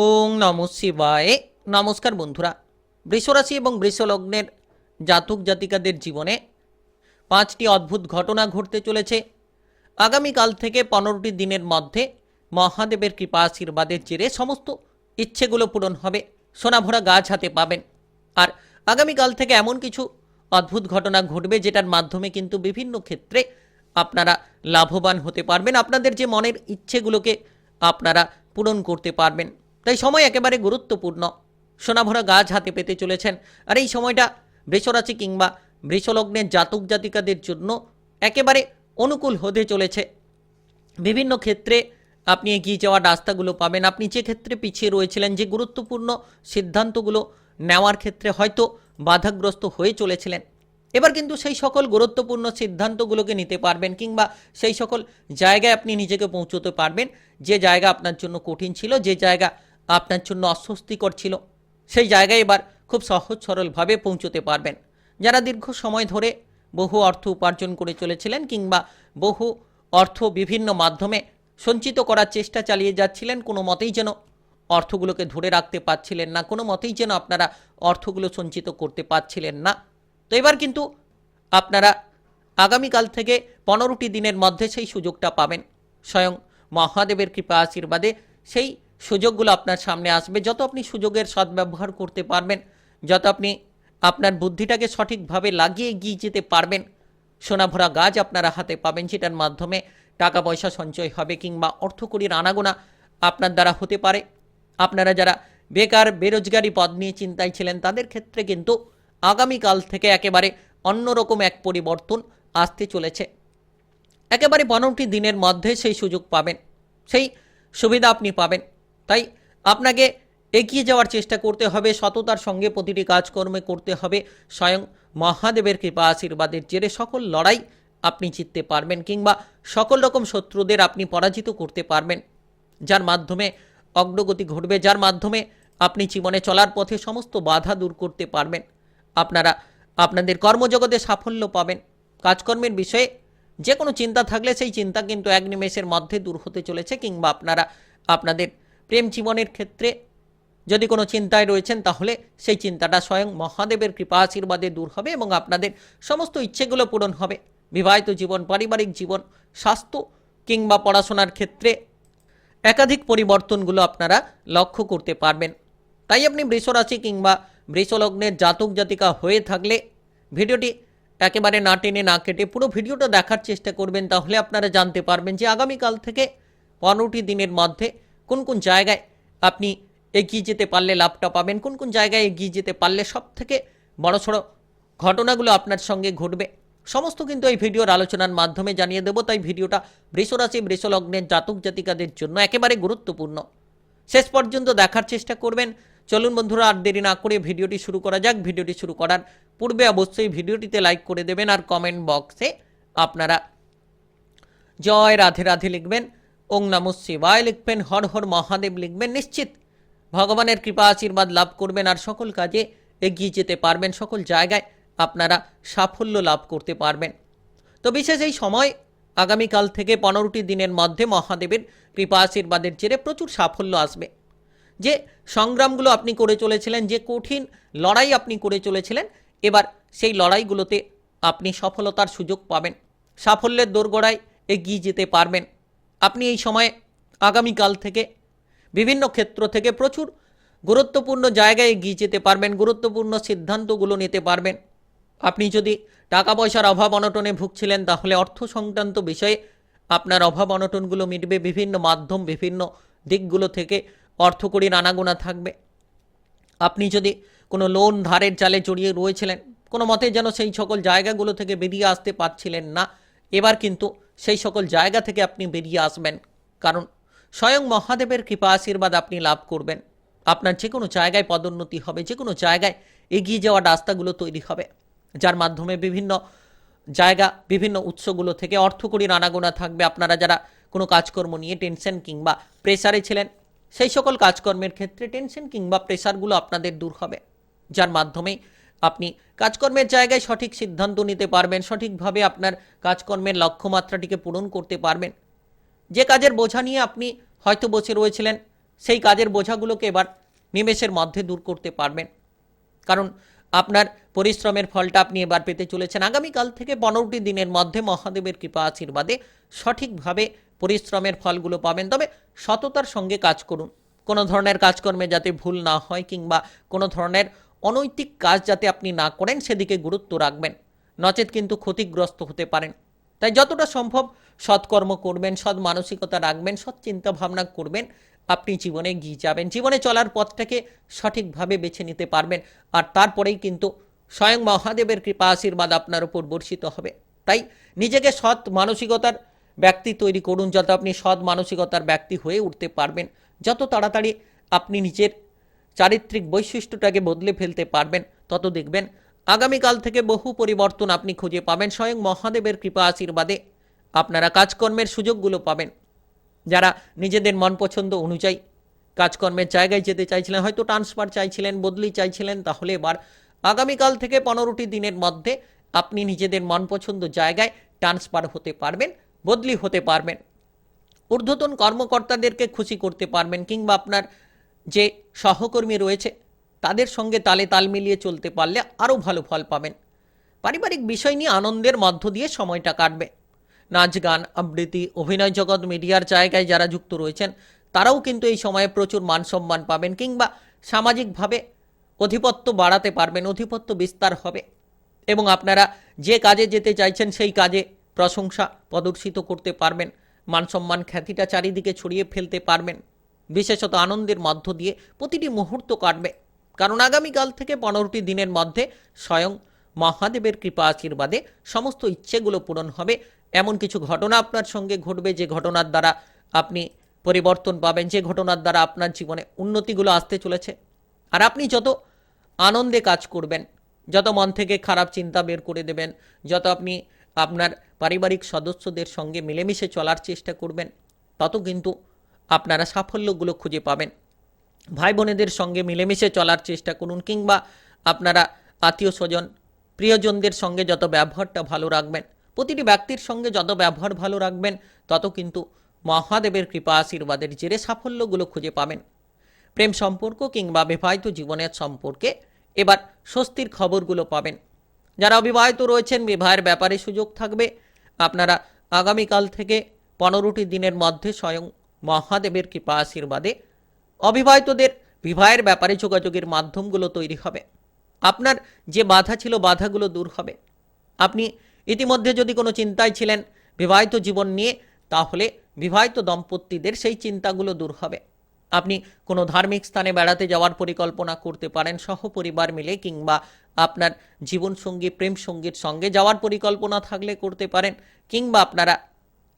ওং নম শিবায়। নমস্কার বন্ধুরা। বৃষরাশি এবং বৃষলগ্নের জাতক জাতিকাদের জীবনে পাঁচটি অদ্ভুত ঘটনা ঘটতে চলেছে। আগামীকাল থেকে পনেরোটি দিনের মধ্যে মহাদেবের কৃপা আশীর্বাদের জেরে সমস্ত ইচ্ছেগুলো পূরণ হবে। সোনাভরা গাছ হাতে পাবেন। আর আগামীকাল থেকে এমন কিছু অদ্ভুত ঘটনা ঘটবে যেটার মাধ্যমে কিন্তু বিভিন্ন ক্ষেত্রে আপনারা লাভবান হতে পারবেন। আপনাদের যে মনের ইচ্ছেগুলোকে আপনারা পূরণ করতে পারবেন। তাই সময় একেবারে গুরুত্বপূর্ণ। সোনাভরা গাছ হাতে পেতে চলেছেন। আর এই সময়টা বৃষরাশি কিংবা বৃষলগ্নের জাতক জাতিকাদের জন্য একেবারে অনুকূল হতে চলেছে। বিভিন্ন ক্ষেত্রে আপনি এগিয়ে যাওয়ার রাস্তাগুলো পাবেন। আপনি যে ক্ষেত্রে পিছিয়ে রয়েছিলেন, যে গুরুত্বপূর্ণ সিদ্ধান্তগুলো নেওয়ার ক্ষেত্রে হয়তো বাধাগ্রস্ত হয়ে চলেছিলেন। এবার কিন্তু সেই সকল গুরুত্বপূর্ণ সিদ্ধান্তগুলোকে নিতে পারবেন কিংবা সেই সকল জায়গায় আপনি নিজেকে পৌঁছতে পারবেন। যে জায়গা আপনার জন্য কঠিন ছিল, যে জায়গা আপনার জন্য অস্বস্তিকর ছিল। সেই জায়গায় এবার খুব সহজ সরলভাবে পৌঁছতে পারবেন। যারা দীর্ঘ সময় ধরে বহু অর্থ উপার্জন করে চলেছিলেন কিংবা বহু অর্থ বিভিন্ন মাধ্যমে সঞ্চিত করার চেষ্টা চালিয়ে যাচ্ছিলেন, কোনো মতেই যেন অর্থগুলোকে ধরে রাখতে পারছিলেন না, কোনো মতেই যেন আপনারা অর্থগুলো সঞ্চিত করতে পারছিলেন না। তো এবার কিন্তু আপনারা আগামীকাল থেকে পনেরোটি দিনের মধ্যে সেই সুযোগটা পাবেন। স্বয়ং মহাদেবের কৃপা আশীর্বাদে সেই সুযোগগুলো আপনার সামনে আসবে। যত আপনি সুযোগের সদ্ব্যবহার করতে পারবেন, যত আপনি আপনার বুদ্ধিটাকে সঠিকভাবে লাগিয়ে এগিয়ে যেতে পারবেন, সোনাভরা গাছ আপনারা হাতে পাবেন সেটার মাধ্যমে টাকা পয়সা সঞ্চয় হবে কিংবা অর্থকরীর আনাগোনা আপনার দ্বারা হতে পারে। আপনারা যারা বেকার, বেরোজগারি পদ নিয়ে চিন্তায় ছিলেন, তাদের ক্ষেত্রে কিন্তু আগামীকাল থেকে একেবারে অন্যরকম এক পরিবর্তন আসতে চলেছে। একেবারে পনেরোটি দিনের মধ্যে সেই সুযোগ পাবেন, সেই সুবিধা আপনি পাবেন। তাই আপনাকে এগিয়ে যাওয়ার চেষ্টা করতে হবে, সততার সঙ্গে প্রতিটি কাজকর্মে করতে হবে। স্বয়ং মহাদেবের কৃপা আশীর্বাদের জেরে সকল লড়াই আপনি জিততে পারবেন কিংবা সকল রকম শত্রুদের আপনি পরাজিত করতে পারবেন। যার মাধ্যমে অগ্রগতি ঘটবে, যার মাধ্যমে আপনি জীবনে চলার পথে সমস্ত বাধা দূর করতে পারবেন। আপনারা আপনাদের কর্মজগতে সাফল্য পাবেন। কাজকর্মের বিষয়ে যে কোনো চিন্তা থাকলে সেই চিন্তা কিন্তু এক নিমেষের মধ্যে দূর হতে চলেছে কিংবা আপনারা আপনাদের প্রেম জীবনের ক্ষেত্রে যদি কোনো চিন্তায় রয়েছেন, তাহলে সেই চিন্তাটা স্বয়ং মহাদেবের কৃপা আশীর্বাদে দূর হবে এবং আপনাদের সমস্ত ইচ্ছেগুলো পূরণ হবে। বিবাহিত জীবন, পারিবারিক জীবন, স্বাস্থ্য কিংবা পড়াশোনার ক্ষেত্রে একাধিক পরিবর্তনগুলো আপনারা লক্ষ্য করতে পারবেন। তাই আপনি বৃষরাশি কিংবা বৃষলগ্নের জাতক জাতিকা হয়ে থাকলে ভিডিওটি একেবারে না টেনে না কেটে পুরো ভিডিওটা দেখার চেষ্টা করবেন। তাহলে আপনারা জানতে পারবেন যে আগামীকাল থেকে পনেরোটি দিনের মধ্যে কোন কোন জায়গায় আপনি এগিয়ে যেতে পারলে লাভটা পাবেন, কোন কোন জায়গায় এগিয়ে যেতে পারলে সব থেকে বড় সড়ো ঘটনাগুলো আপনার সঙ্গে ঘটবে, সমস্ত কিন্তু এই ভিডিওর আলোচনার মাধ্যমে জানিয়ে দেবো। তাই ভিডিওটা বৃষরাশি, বৃষলগ্নের জাতক জাতিকাদের জন্য একেবারে গুরুত্বপূর্ণ। শেষ পর্যন্ত দেখার চেষ্টা করবেন। চলুন বন্ধুরা, আর দেরি না করে ভিডিওটি শুরু করা যাক। ভিডিওটি শুরু করার পূর্বে অবশ্যই ভিডিওটিতে লাইক করে দেবেন আর কমেন্ট বক্সে আপনারা জয় রাধে রাধে লিখবেন। ওং নম শিবায় লিখবেন, হর হর মহাদেব লিখবেন, নিশ্চিত। ভগবানের কৃপা আশীর্বাদ লাভ করবেন আর সকল কাজে এগিয়ে যেতে পারবেন, সকল জায়গায় আপনারা সাফল্য লাভ করতে পারবেন। তো বিশেষ এই সময় আগামীকাল থেকে পনেরোটি দিনের মধ্যে মহাদেবের কৃপা আশীর্বাদের জেরে প্রচুর সাফল্য আসবে। যে সংগ্রামগুলো আপনি করে চলেছিলেন, যে কঠিন লড়াই আপনি করে চলেছিলেন, এবার সেই লড়াইগুলোতে আপনি সফলতার সুযোগ পাবেন। সাফল্যের দোরগোড়ায় এগিয়ে যেতে পারবেন। আপনি এই সময়ে আগামীকাল থেকে বিভিন্ন ক্ষেত্র থেকে প্রচুর গুরুত্বপূর্ণ জায়গায় এগিয়ে যেতে পারবেন, গুরুত্বপূর্ণ সিদ্ধান্তগুলো নিতে পারবেন। আপনি যদি টাকা পয়সার অভাব অনটনে ভুগছিলেন, তাহলে অর্থ সংক্রান্ত বিষয়ে আপনার অভাব অনটনগুলো মিটবে। বিভিন্ন মাধ্যম, বিভিন্ন দিকগুলো থেকে অর্থকরীর আনাগোনা থাকবে। আপনি যদি কোনো লোন ধারের চালে জড়িয়ে রয়েছিলেন, কোনো মতে যেন সেই সকল জায়গাগুলো থেকে বেরিয়ে আসতে পারছিলেন না, এবার কিন্তু সেই সকল জায়গা থেকে আপনি বেরিয়ে আসবেন। কারণ স্বয়ং মহাদেবের কৃপা আশীর্বাদ আপনি লাভ করবেন। আপনার যে কোনো জায়গায় পদোন্নতি হবে যে কোনো জায়গায় এগিয়ে যাওয়ার রাস্তাগুলো তৈরি হবে। যার মাধ্যমে বিভিন্ন জায়গা, বিভিন্ন উৎসগুলো থেকে অর্থকরীর আনাগোনা থাকবে। আপনারা যারা কোনো কাজকর্ম নিয়ে টেনশন কিংবা প্রেসারে ছিলেন, সেই সকল কাজকর্মের ক্ষেত্রে টেনশন কিংবা প্রেসারগুলো আপনাদের দূর হবে। যার মাধ্যমে আপনি কাজকর্মের জায়গায় সঠিক সিদ্ধান্ত নিতে পারবেন, সঠিকভাবে আপনার কাজকর্মের লক্ষ্যমাত্রাটিকে পূরণ করতে পারবেন। যে কাজের বোঝা নিয়ে আপনি হয়তো বসে রয়েছিলেন, সেই কাজের বোঝাগুলোকে এবার নিমেষের মধ্যে দূর করতে পারবেন। কারণ আপনার পরিশ্রমের ফলটা আপনি এবার পেতে চলেছেন। আগামীকাল থেকে পনেরোটি দিনের মধ্যে মহাদেবের কৃপা আশীর্বাদে সঠিকভাবে পরিশ্রমের ফলগুলো পাবেন। তবে সততার সঙ্গে কাজ করুন। কোনো ধরনের কাজকর্মে যাতে ভুল না হয় কিংবা কোনো ধরনের অনৈতিক কাজ যাতে আপনি না করেন, সেদিকে গুরুত্ব রাখবেন। নচেত কিন্তু ক্ষতিগ্রস্ত হতে পারেন। তাই যতটা সম্ভব সৎকর্ম করবেন, সৎ মানসিকতা রাখবেন, সৎ চিন্তা ভাবনা করবেন। আপনি জীবনে এগিয়ে যাবেন। জীবনে চলার পথটাকে সঠিকভাবে বেছে নিতে পারবেন। আর তারপরেই কিন্তু স্বয়ং মহাদেবের কৃপা আশীর্বাদ আপনার উপর বর্ষিত হবে। তাই নিজেকে সৎ মানসিকতার ব্যক্তি তৈরি করুন। যত আপনি সৎ মানসিকতার ব্যক্তি হয়ে উঠতে পারবেন, যত তাড়াতাড়ি আপনি নিজের চারিত্রিক বৈশিষ্ট্যটাকে বদলে ফেলতে পারবেন, তত দেখবেন। আগামীকাল থেকে বহু পরিবর্তন আপনি খুঁজে পাবেন, স্বয়ং মহাদেবের কৃপা আশীর্বাদে। আপনারা কাজকর্মের সুযোগগুলো পাবেন, যারা নিজেদের মন পছন্দ অনুযায়ী। কাজকর্মের জায়গায় যেতে চাইছিলেন, হয়তো ট্রান্সফার চাইছিলেন, বদলি চাইছিলেন, তাহলে এবার আগামীকাল থেকে পনেরোটি দিনের মধ্যে আপনি নিজেদের মন পছন্দ জায়গায় ট্রান্সফার হতে পারবেন, বদলি হতে পারবেন। ঊর্ধ্বতন কর্মকর্তাদেরকে খুশি করতে পারবেন, কিংবা আপনার যে সহকর্মী রয়েছে। তাদের সঙ্গে তালে তাল মিলিয়ে চলতে পারলে আরও ভালো ফল পাবেন। পারিবারিক বিষয় নিয়ে আনন্দের মধ্য দিয়ে সময়টা কাটবে। নাচ, গান, আবৃত্তি, অভিনয় জগৎ, মিডিয়ার জায়গায় যারা যুক্ত রয়েছেন, তারাও কিন্তু এই সময়ে প্রচুর মান সম্মান পাবেন কিংবা সামাজিকভাবে অধিপত্য বাড়াতে পারবেন, অধিপত্য বিস্তার হবে। এবং আপনারা যে কাজে যেতে চাইছেন, সেই কাজে প্রশংসা প্রদর্শিত করতে পারবেন। মান সম্মান খ্যাতিটা চারিদিকে ছড়িয়ে ফেলতে পারবেন। বিশেষত আনন্দের মধ্য দিয়ে প্রতিটি মুহূর্ত কাটবে। কারণ আগামীকাল থেকে পনেরোটি দিনের মধ্যে স্বয়ং মহাদেবের কৃপা আশীর্বাদে সমস্ত ইচ্ছেগুলো পূরণ হবে। এমন কিছু ঘটনা আপনার সঙ্গে ঘটবে যে ঘটনার দ্বারা আপনি পরিবর্তন পাবেন, যে ঘটনার দ্বারা আপনার জীবনে উন্নতিগুলো আসতে চলেছে। আর আপনি যত আনন্দে কাজ করবেন, যত মন থেকে খারাপ চিন্তা বের করে দেবেন, যত আপনি আপনার পারিবারিক সদস্যদের সঙ্গে মিলেমিশে চলার চেষ্টা করবেন, তত কিন্তু আপনারা সাফল্যগুলো খুঁজে পাবেন। ভাই বোনেদের সঙ্গে মিলেমিশে চলার চেষ্টা করুন কিংবা আপনারা আত্মীয় স্বজন প্রিয়জনদের সঙ্গে যত ব্যবহারটা ভালো রাখবেন, প্রতিটি ব্যক্তির সঙ্গে যত ব্যবহার ভালো রাখবেন, তত কিন্তু মহাদেবের কৃপা আশীর্বাদের জেরে সাফল্যগুলো খুঁজে পাবেন। প্রেম সম্পর্ক কিংবা বিবাহিত জীবনের সম্পর্কে এবার স্বস্তির খবরগুলো পাবেন। যারা অবিবাহিত রয়েছেন, বিবাহের ব্যাপারে সুযোগ থাকবে। আপনারা আগামীকাল থেকে পনেরোটি দিনের মধ্যে স্বয়ং মহাদেবের কৃপা আশীর্বাদে অবিবাহিতদের বিবাহের ব্যাপারে যোগাযোগের মাধ্যমগুলো তৈরি হবে। আপনার যে বাধা ছিল বাধাগুলো দূর হবে। আপনি ইতিমধ্যে যদি কোনো চিন্তায় ছিলেন বিবাহিত জীবন নিয়ে, তাহলে বিবাহিত দম্পতিদের সেই চিন্তাগুলো দূর হবে। আপনি কোনো ধার্মিক স্থানে বেড়াতে যাওয়ার পরিকল্পনা করতে পারেন, সহপরিবার মিলে কিংবা আপনার জীবনসঙ্গী প্রেম সঙ্গীর সঙ্গে যাওয়ার পরিকল্পনা থাকলে করতে পারেন, কিংবা আপনারা,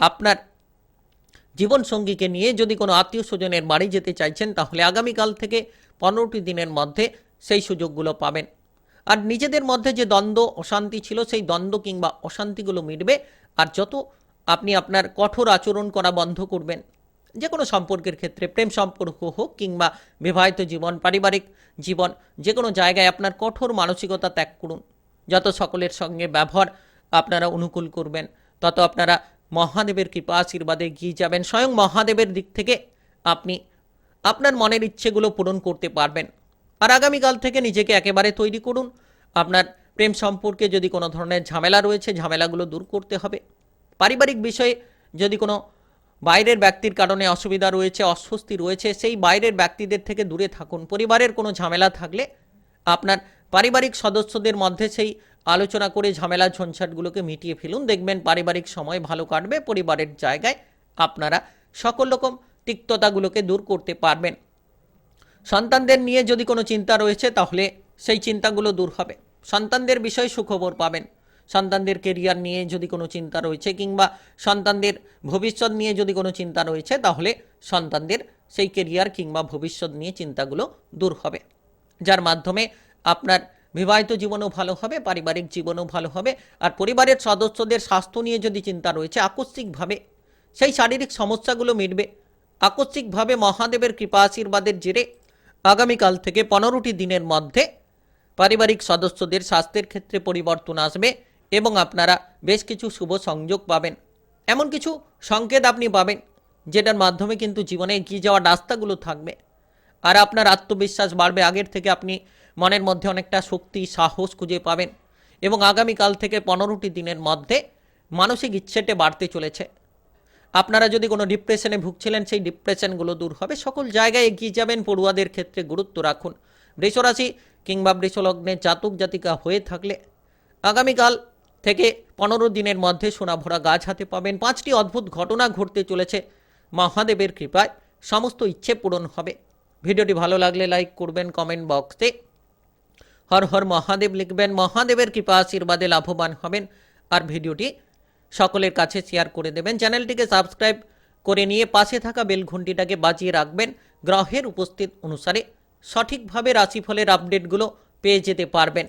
আপনার জীবনসঙ্গীকে নিয়ে যদি কোনো আত্মীয় স্বজনের বাড়ি যেতে চাইছেন, তাহলে আগামীকাল থেকে পনেরোটি দিনের মধ্যে সেই সুযোগগুলো পাবেন। আর নিজেদের মধ্যে যে দ্বন্দ্ব, অশান্তি ছিল, সেই দ্বন্দ্ব কিংবা অশান্তিগুলো মিটবে। আর যত আপনি আপনার কঠোর আচরণ করা বন্ধ করবেন, যে কোনো সম্পর্কের ক্ষেত্রে, প্রেম সম্পর্ক হোক কিংবা বিবাহিত জীবন, পারিবারিক জীবন, যে কোনো জায়গায় আপনার কঠোর মানসিকতা ত্যাগ করুন। যত সকলের সঙ্গে ব্যবহার আপনারা অনুকূল করবেন, তত আপনারা মহাদেবের কৃপা আশীর্বাদে গিয়ে যাবেন। স্বয়ং মহাদেবের দিক থেকে আপনি আপনার মনের ইচ্ছেগুলো পূরণ করতে পারবেন। আর আগামীকাল থেকে নিজেকে একেবারে তৈরি করুন। আপনার প্রেম সম্পর্কে যদি কোনো ধরনের ঝামেলা রয়েছে, ঝামেলাগুলো দূর করতে হবে। পারিবারিক বিষয়ে যদি কোনো বাইরের ব্যক্তির কারণে অসুবিধা রয়েছে, অস্বস্তি রয়েছে, সেই বাইরের ব্যক্তিদের থেকে দূরে থাকুন। পরিবারের কোনো ঝামেলা থাকলে আপনার পারিবারিক সদস্যদের মধ্যে সেই আলোচনা করে ঝামেলা ঝঞ্ঝাটগুলোকে মিটিয়ে ফেলুন। দেখবেন পারিবারিক সময় ভালো কাটবে, পরিবারের জায়গায় আপনারা সকল রকম তিক্ততাগুলোকে দূর করতে পারবেন। সন্তানদের নিয়ে যদি কোনো চিন্তা রয়েছে, তাহলে সেই চিন্তাগুলো দূর হবে। সন্তানদের বিষয়ে সুখবর পাবেন। সন্তানদের কেরিয়ার নিয়ে যদি কোনো চিন্তা রয়েছে, কিংবা সন্তানদের ভবিষ্যৎ নিয়ে যদি কোনো চিন্তা রয়েছে, তাহলে সন্তানদের সেই কেরিয়ার কিংবা ভবিষ্যৎ নিয়ে চিন্তাগুলো দূর হবে। যার মাধ্যমে আপনার বিবাহিত জীবনও ভালো হবে, পারিবারিক জীবনও ভালো হবে, আর পরিবারের সদস্যদের স্বাস্থ্য নিয়ে যদি চিন্তা রয়েছে, আকস্মিকভাবে সেই শারীরিক সমস্যাগুলো মিটবে। আকস্মিকভাবে মহাদেবের কৃপা আশীর্বাদের জেরে আগামীকাল থেকে পনেরোটি দিনের মধ্যে পারিবারিক সদস্যদের স্বাস্থ্যের ক্ষেত্রে পরিবর্তন আসবে এবং আপনারা বেশ কিছু শুভ সংযোগ পাবেন। এমন কিছু সংকেত আপনি পাবেন, যেটার মাধ্যমে কিন্তু জীবনে এগিয়ে যাওয়ার রাস্তাগুলো থাকবে। আর আপনার আত্মবিশ্বাস বাড়বে। আগের থেকে আপনি মনের মধ্যে অনেকটা শক্তি, সাহস খুঁজে পাবেন এবং আগামীকাল থেকে পনেরোটি দিনের মধ্যে মানসিক ইচ্ছেটে বাড়তে চলেছে। আপনারা যদি কোনো ডিপ্রেশনে ভুগছিলেন, সেই ডিপ্রেশনগুলো দূর হবে। সকল জায়গায় এগিয়ে যাবেন, পড়ুয়াদের ক্ষেত্রে গুরুত্ব রাখুন। বৃষরাশি কিংবা বৃষলগ্নে জাতক, জাতিকা হয়ে থাকলে আগামীকাল থেকে পনেরো দিনের মধ্যে সোনাভরা গাছ হাতে পাবেন। পাঁচটি অদ্ভুত ঘটনা ঘটতে চলেছে। মহাদেবের কৃপায় সমস্ত ইচ্ছে পূরণ হবে। ভিডিওটি ভালো লাগলে লাইক করবেন, কমেন্ট বক্সে হর হর মহাদেব লিখবেন। মহাদেবের কৃপা আশীর্বাদে লাভবান হবেন। আর ভিডিওটি সকলের কাছে শেয়ার করে দেবেন। চ্যানেলটিকে সাবস্ক্রাইব করে নিয়ে পাশে থাকা বেলঘুন্টিটাকে বাজিয়ে রাখবেন। গ্রহের উপস্থিত অনুসারে সঠিকভাবে রাশিফলের আপডেটগুলো পেয়ে যেতে পারবেন।